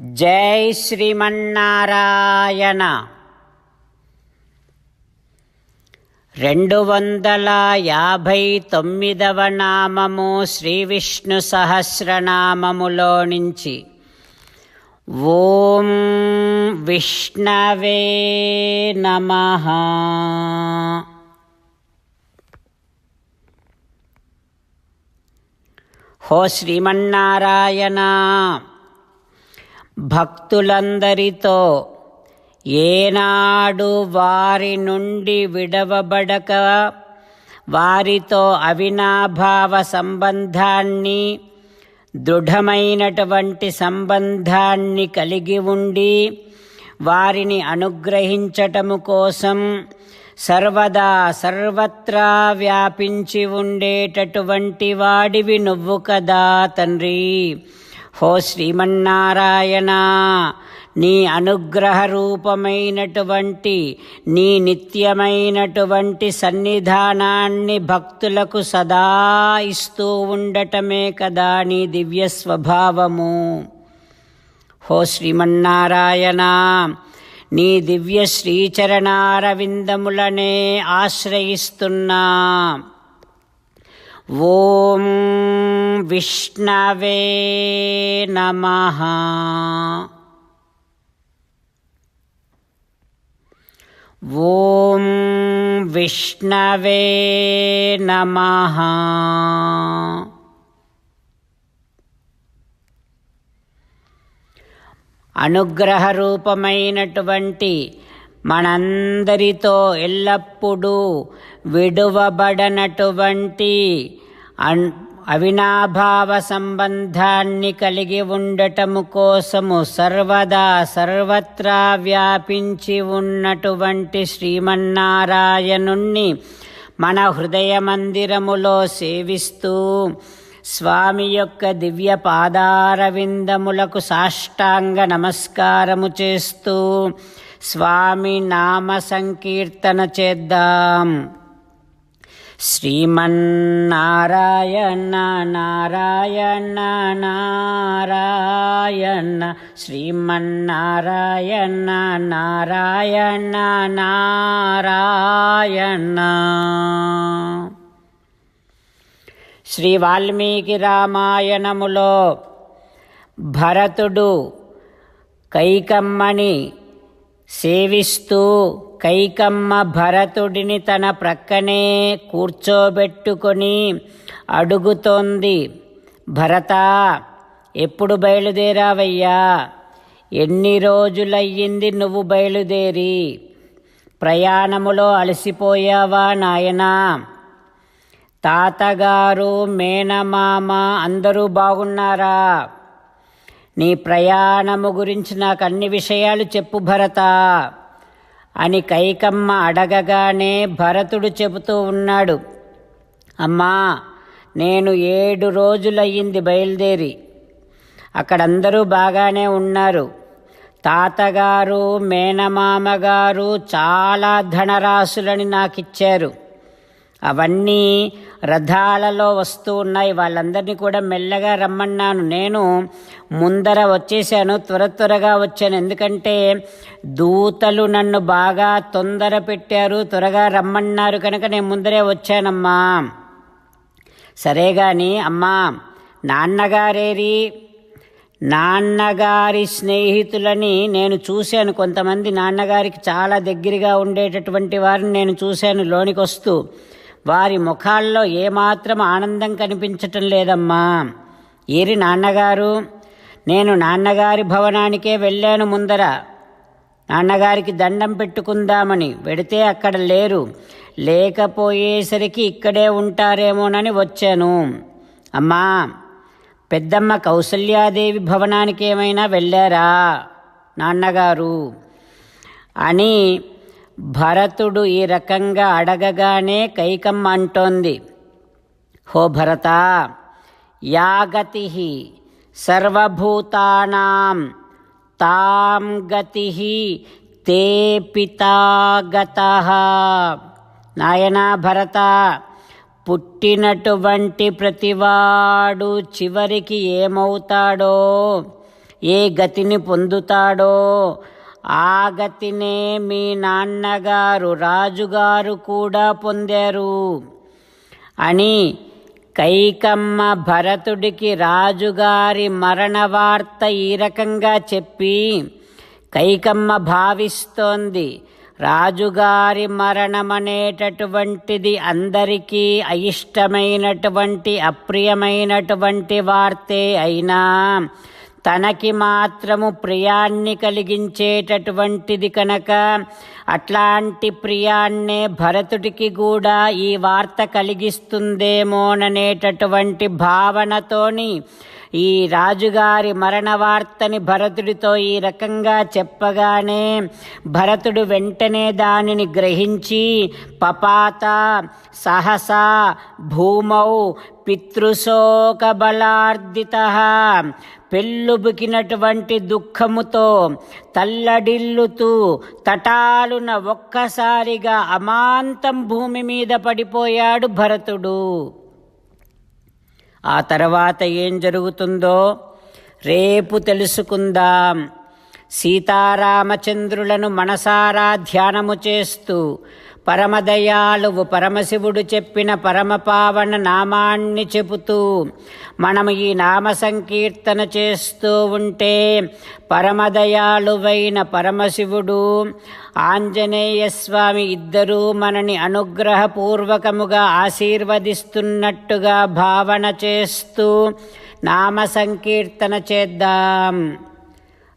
జై శ్రీమన్నారాయణ. రెండు వందల యాభై తొమ్మిదవ నామము శ్రీ విష్ణు సహస్రనామములో నుంచి. ఓం విష్ణవే నమ. హో శ్రీమన్నారాయణ. భక్తులందరితో ఏనాడు వారి నుండి విడవబడక వారితో అవినాభావ సంబంధాన్ని దృఢమైనటువంటి సంబంధాన్ని కలిగి ఉండి వారిని అనుగ్రహించటము కోసం సర్వదా సర్వత్రా వ్యాపించి ఉండేటటువంటి వాడివి నువ్వు కదా తండ్రి. హో శ్రీమన్నారాయణ నీ అనుగ్రహ రూపమైనటువంటి నీ నిత్యమైనటువంటి సన్నిధానాన్ని భక్తులకు సదా ఇస్తూ ఉండటమే కదా నీ దివ్య స్వభావము. హో శ్రీమన్నారాయణ నీ దివ్య శ్రీచరణారవిందములనే ఆశ్రయిస్తున్నా. ఓం విష్ణవే నమ. ఓం విష్ణవే నమ. అనుగ్రహ రూపమైనటువంటి మనందరితో ఎల్లప్పుడూ విడువబడనటువంటి అన్ అవినాభావ సంబంధాన్ని కలిగి ఉండటము కోసము సర్వదా సర్వత్రా వ్యాపించి ఉన్నటువంటి శ్రీమన్నారాయణుణ్ణి మన హృదయ మందిరములో సేవిస్తూ స్వామి యొక్క దివ్య పాదారవిందములకు సాష్టాంగ నమస్కారము చేస్తూ స్వామి నామ సంకీర్తన చేద్దాం. శ్రీమన్నారాయణ నారాయణ నారాయణ శ్రీమన్నారాయణ నారాయణ నారాయణ. శ్రీ వాల్మీకి రామాయణములో భరతుడు కైకమ్మని సేవిస్తూ కైకమ్మ భరతుడిని తన ప్రక్కనే కూర్చోబెట్టుకొని అడుగుతోంది భరత ఎప్పుడు బయలుదేరావయ్యా? ఎన్ని రోజులయ్యింది నువ్వు బయలుదేరి? ప్రయాణములో అలసిపోయావా నాయనా? తాతగారు మేనమామ అందరూ బాగున్నారా? నీ ప్రయాణము గురించి నాకు అన్ని విషయాలు చెప్పు భరత అని కైకమ్మ అడగగానే భరతుడు చెబుతూ ఉన్నాడు. అమ్మా నేను ఏడు రోజులయ్యింది బయలుదేరి. అక్కడందరూ బాగానే ఉన్నారు. తాతగారు మేనమామగారు చాలా ధనరాశులని నాకిచ్చారు. అవన్నీ రథాలలో వస్తూ ఉన్నాయి. వాళ్ళందరినీ కూడా మెల్లగా రమ్మన్నాను. నేను ముందర వచ్చేసాను. త్వర త్వరగా వచ్చాను. ఎందుకంటే దూతలు నన్ను బాగా తొందర పెట్టారు. త్వరగా రమ్మన్నారు కనుక నేను ముందరే వచ్చానమ్మా. సరే కానీ అమ్మా నాన్నగారేరి నాన్నగారి స్నేహితులని నేను చూశాను. కొంతమంది నాన్నగారికి చాలా దగ్గరగా ఉండేటటువంటి వారిని నేను చూశాను. లోనికి వస్తూ వారి ముఖాల్లో ఏమాత్రం ఆనందం కనిపించటం లేదమ్మా. ఏరి నాన్నగారు నేను నాన్నగారి భవనానికే వెళ్ళాను ముందర. నాన్నగారికి దండం పెట్టుకుందామని వెడితే అక్కడ లేరు. లేకపోయేసరికి ఇక్కడే ఉంటారేమోనని వచ్చాను. అమ్మా పెద్దమ్మ కౌసల్యాదేవి భవనానికి ఏమైనా వెళ్ళారా? నాన్నగారు అని భరతుడు ఈ రకంగా అడగగానే కైకమ్మ అంటోంది. హో భరత యాగతి సర్వభూతానాం తాం గతి తే పితాగత నాయనా భరత పుట్టినటువంటి ప్రతివాడు చివరికి ఏమవుతాడో ఏ గతిని పొందుతాడో ఆ గతినే మీ నాన్నగారు రాజుగారు కూడా పొందారు. అని కైకమ్మ భరతుడికి రాజుగారి మరణ వార్త ఈ రకంగా చెప్పి కైకమ్మ భావిస్తోంది. రాజుగారి మరణమనేటటువంటిది అందరికీ అయిష్టమైనటువంటి అప్రియమైనటువంటి వార్తే అయినా తనకి మాత్రము ప్రియాన్ని కలిగించేటటువంటిది కనుక అట్లాంటి ప్రియాన్నే భరతుడికి కూడా ఈ వార్త కలిగిస్తుందేమోననేటటువంటి భావనతోని ఈ రాజుగారి మరణ వార్తని భరతుడితో ఈ రకంగా చెప్పగానే భరతుడు వెంటనే దానిని గ్రహించి పపాత సహస భూమౌ పితృశోకబలార్దిత పెళ్ళుబుకినటువంటి దుఃఖముతో తల్లడిల్లుతూ తటాలున ఒక్కసారిగా అమాంతం భూమి మీద పడిపోయాడు భరతుడు. ఆ తర్వాత ఏం జరుగుతుందో రేపు తెలుసుకుందాం. సీతారామచంద్రులను మనసారా ధ్యానము చేస్తూ పరమదయాలువు పరమశివుడు చెప్పిన పరమపావన నామాన్ని చెబుతూ మనము ఈ నామ సంకీర్తన చేస్తూ ఉంటే పరమదయాలువైన పరమశివుడు ఆంజనేయ స్వామి ఇద్దరూ మనని అనుగ్రహపూర్వకముగా ఆశీర్వదిస్తున్నట్టుగా భావన చేస్తూ నామ సంకీర్తన చేద్దాం.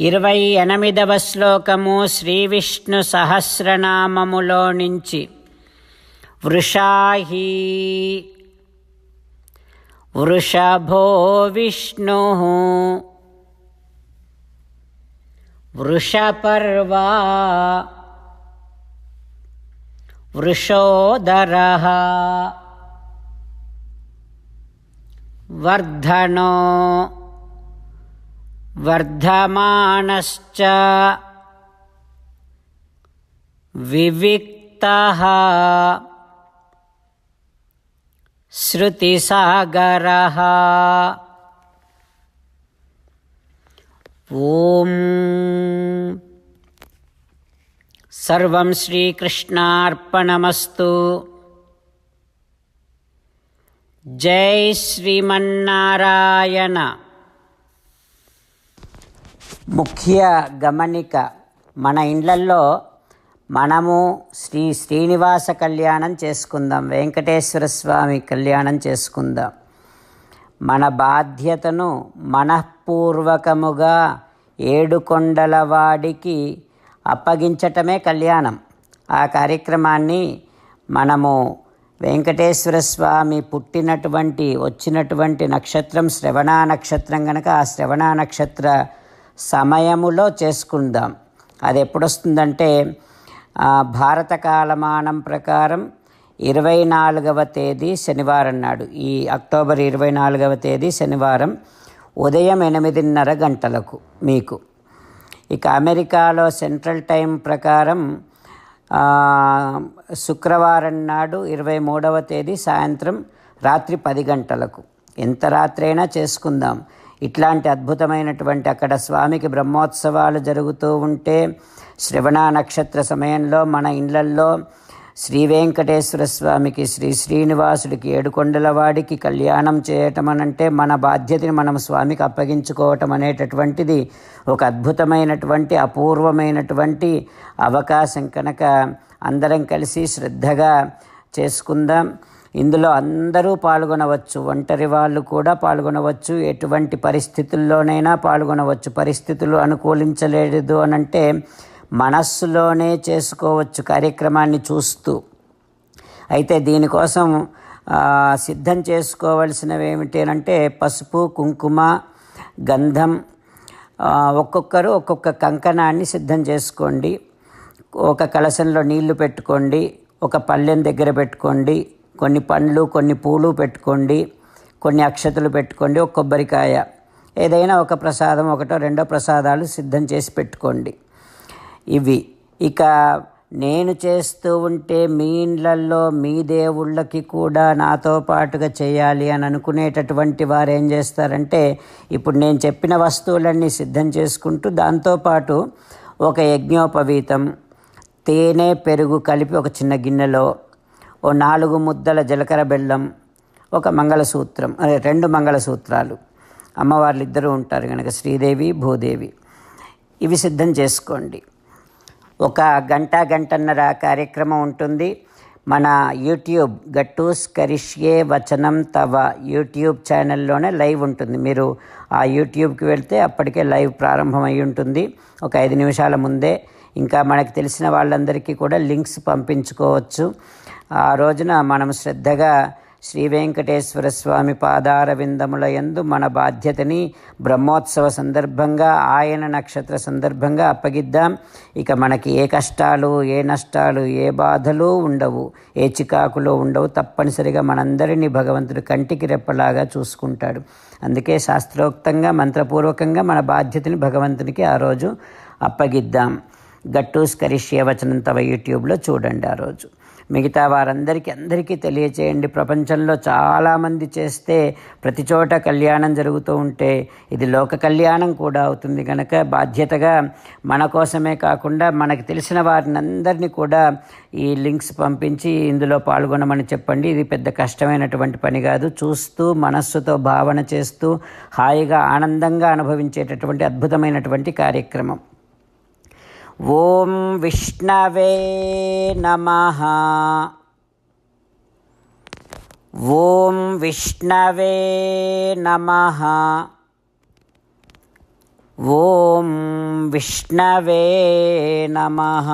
ఇరవై ఎనిమిదవ శ్లోకము శ్రీ విష్ణు సహస్రనామములో నుంచి. వృషాహి. వృషభో విష్ణు. వృషపర్వా. వృషోదర. వర్ధనో. वर्धमानश्च विविक्तः श्रुतिसागरः। ॐ सर्वं श्रीकृष्णार्पणमस्तु। जय श्रीमन्नारायण ముఖ్య గమనిక మన ఇండ్లల్లో మనము శ్రీ శ్రీనివాస కళ్యాణం చేసుకుందాం వెంకటేశ్వర స్వామి కళ్యాణం చేసుకుందాం. మన బాధ్యతను మనఃపూర్వకముగా ఏడుకొండల వాడికి అప్పగించటమే కళ్యాణం. ఆ కార్యక్రమాన్ని మనము వెంకటేశ్వర స్వామి పుట్టినటువంటి వచ్చినటువంటి నక్షత్రం శ్రవణ నక్షత్రం కనుక ఆ శ్రవణ నక్షత్ర సమయములో చేసుకుందాం. అది ఎప్పుడొస్తుందంటే భారత కాలమానం ప్రకారం ఇరవై నాలుగవ తేదీ శనివారం నాడు. ఈ అక్టోబర్ ఇరవై నాలుగవ తేదీ శనివారం ఉదయం ఎనిమిదిన్నర గంటలకు మీకు. ఇక అమెరికాలో సెంట్రల్ టైం ప్రకారం శుక్రవారం నాడు ఇరవై మూడవ తేదీ సాయంత్రం రాత్రి పది గంటలకు. ఎంత రాత్రైనా చేసుకుందాం. ఇట్లాంటి అద్భుతమైనటువంటి అక్కడ స్వామికి బ్రహ్మోత్సవాలు జరుగుతూ ఉంటే శ్రవణ నక్షత్ర సమయంలో మన ఇళ్ళల్లో శ్రీ వెంకటేశ్వర స్వామికి శ్రీ శ్రీనివాసుడికి ఏడుకొండల వాడికి కళ్యాణం చేయటం అనంటే మన బాధ్యతని మనం స్వామికి అప్పగించుకోవటం అనేటటువంటిది ఒక అద్భుతమైనటువంటి అపూర్వమైనటువంటి అవకాశం. కనుక అందరం కలిసి శ్రద్ధగా చేసుకుందాం. ఇందులో అందరూ పాల్గొనవచ్చు. ఒంటరి వాళ్ళు కూడా పాల్గొనవచ్చు. ఎటువంటి పరిస్థితుల్లోనైనా పాల్గొనవచ్చు. పరిస్థితులు అనుకూలించలేదు అనంటే మనస్సులోనే చేసుకోవచ్చు కార్యక్రమాన్ని చూస్తూ. అయితే దీనికోసం సిద్ధం చేసుకోవలసినవి ఏమిటి అంటే పసుపు కుంకుమ గంధం ఒక్కొక్కరు ఒక్కొక్క కంకణాన్ని సిద్ధం చేసుకోండి. ఒక కలశంలో నీళ్ళు పెట్టుకోండి. ఒక పళ్ళెం దగ్గర పెట్టుకోండి. కొన్ని పండ్లు కొన్ని పూలు పెట్టుకోండి కొన్ని అక్షతలు పెట్టుకోండి ఒక కొబ్బరికాయ ఏదైనా ఒక ప్రసాదం ఒకటో రెండో ప్రసాదాలు సిద్ధం చేసి పెట్టుకోండి. ఇవి. ఇక నేను చేస్తూ ఉంటే మీ ఇండ్లల్లో మీ దేవుళ్ళకి కూడా నాతో పాటుగా చేయాలి అని అనుకునేటటువంటి వారు ఏం చేస్తారంటే ఇప్పుడు నేను చెప్పిన వస్తువులన్నీ సిద్ధం చేసుకుంటూ దాంతోపాటు ఒక యజ్ఞోపవీతం తేనె పెరుగు కలిపి ఒక చిన్న గిన్నెలో ఓ నాలుగు ముద్దల జీలకర్ర బెల్లం ఒక మంగళసూత్రం అదే రెండు మంగళసూత్రాలు. అమ్మవార్లు ఇద్దరు ఉంటారు కనుక శ్రీదేవి భూదేవి. ఇవి సిద్ధం చేసుకోండి. ఒక గంట గంటన్నర కార్యక్రమం ఉంటుంది. మన యూట్యూబ్ గట్టూస్ కరిష్యే వచనం తవ యూట్యూబ్ ఛానల్లోనే లైవ్ ఉంటుంది. మీరు ఆ యూట్యూబ్కి వెళ్తే అప్పటికే లైవ్ ప్రారంభమై ఉంటుంది. ఒక ఐదు నిమిషాల ముందే. ఇంకా మనకు తెలిసిన వాళ్ళందరికీ కూడా లింక్స్ పంపించుకోవచ్చు. ఆ రోజున మనం శ్రద్ధగా శ్రీ వెంకటేశ్వర స్వామి పాదార విందముల యందు మన బాధ్యతని బ్రహ్మోత్సవ సందర్భంగా ఆయన నక్షత్ర సందర్భంగా అప్పగిద్దాం. ఇక మనకి ఏ కష్టాలు ఏ నష్టాలు ఏ బాధలు ఉండవు. ఏ చికాకులు ఉండవు. తప్పనిసరిగా మనందరినీ భగవంతుడు కంటికి రెప్పలాగా చూసుకుంటాడు. అందుకే శాస్త్రోక్తంగా మంత్రపూర్వకంగా మన బాధ్యతని భగవంతునికి ఆ రోజు అప్పగిద్దాం. గట్టూస్కరిష్య వచనం తవ యూట్యూబ్లో చూడండి ఆ రోజు. మిగతా వారందరికీ అందరికీ తెలియచేయండి. ప్రపంచంలో చాలామంది చేస్తే ప్రతి చోట కళ్యాణం జరుగుతూ ఉంటే ఇది లోక కళ్యాణం కూడా అవుతుంది కనుక బాధ్యతగా మన కోసమే కాకుండా మనకు తెలిసిన వారిని అందరినీ కూడా ఈ లింక్స్ పంపించి ఇందులో పాల్గొనమని చెప్పండి. ఇది పెద్ద కష్టమైనటువంటి పని కాదు. చూస్తూ మనస్సుతో భావన చేస్తూ హాయిగా ఆనందంగా అనుభవించేటటువంటి అద్భుతమైనటువంటి కార్యక్రమం. ॐ विष्णवे नमः। ॐ विष्णवे नमः। ॐ विष्णवे नमः।